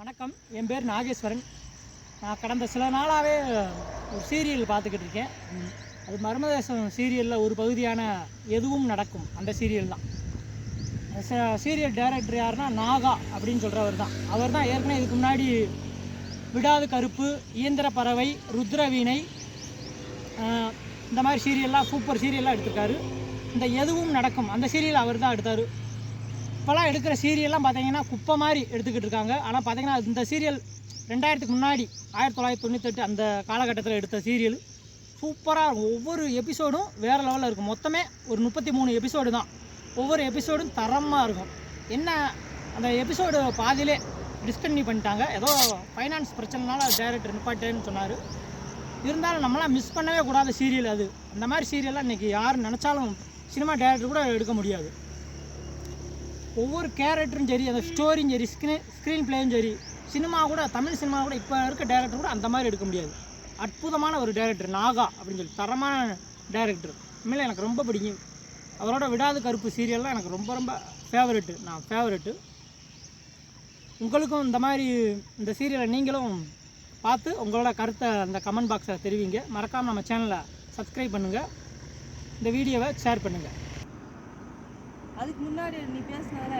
வணக்கம். என் பேர் நாகேஸ்வரன். நான் கடந்த சில நாளாகவே ஒரு சீரியல் பார்த்துக்கிட்டு இருக்கேன். அது மர்மதேசம் சீரியலில் ஒரு பகுதியான எதுவும் நடக்கும். அந்த சீரியல் தான். சீரியல் டைரக்டர் யாருன்னா நாகா அப்படின்னு சொல்கிறவர் தான். அவர் தான் ஏற்கனவே இதுக்கு முன்னாடி விடாது கருப்பு இயந்திர பறவை ருத்ரவீணை இந்த மாதிரி சீரியல்லாம் சூப்பர் சீரியல்லாம் எடுத்திருக்காரு. இந்த எதுவும் நடக்கும். அந்த சீரியல் அவர் தான் எடுத்தார். இப்போலாம் எடுக்கிற சீரியல்லாம் பார்த்தீங்கன்னா குப்பை மாதிரி எடுத்துக்கிட்டு இருக்காங்க. ஆனால் பார்த்தீங்கன்னா இந்த சீரியல் ரெண்டாயிரத்துக்கு முன்னாடி ஆயிரத்தி தொள்ளாயிரத்தி தொண்ணூத்தெட்டு அந்த காலகட்டத்தில் எடுத்த சீரியல். சூப்பராக இருக்கும். ஒவ்வொரு எபிசோடும் வேறு லெவலில் இருக்கும். மொத்தமே ஒரு முப்பத்தி மூணு எபிசோடு தான். ஒவ்வொரு எபிசோடும் தரமாக இருக்கும். என்ன அந்த எபிசோடு பாதியிலே டிஸ்கன்டினியூ பண்ணிட்டாங்க. ஏதோ ஃபைனான்ஸ் பிரச்சனைனால டைரக்டர் நிப்பாட்டேன்னு சொன்னார். இருந்தாலும் நம்மளாம் மிஸ் பண்ணவே கூடாத சீரியல் அது. அந்த மாதிரி சீரியல்லாம் இன்றைக்கி யார் நினச்சாலும் சினிமா டைரக்டர் கூட எடுக்க முடியாது. ஒவ்வொரு கேரக்டரும் சரி அந்த ஸ்டோரியும் சரி ஸ்க்ரீன் ஸ்க்ரீன் பிளேயும் சரி சினிமா கூட தமிழ் சினிமா கூட இப்போ இருக்க டேரக்டர் கூட அந்த மாதிரி எடுக்க முடியாது. அற்புதமான ஒரு டேரக்டர் நாகா அப்படின்னு சொல்லி தரமான டேரக்டர் உண்மையில எனக்கு ரொம்ப பிடிக்கும். அவரோட விடாது கருப்பு சீரியல்லாம் எனக்கு ரொம்ப ரொம்ப ஃபேவரெட்டு நான் ஃபேவரெட்டு உங்களுக்கும் இந்த மாதிரி இந்த சீரியலை நீங்களும் பார்த்து உங்களோட கருத்தை அந்த கமெண்ட் பாக்ஸில் தெரிவிங்க. மறக்காமல் நம்ம சேனலை சப்ஸ்கிரைப் பண்ணுங்கள் இந்த வீடியோவை ஷேர் பண்ணுங்கள் அதுக்கு முன்னாடி நீ பேசினதுல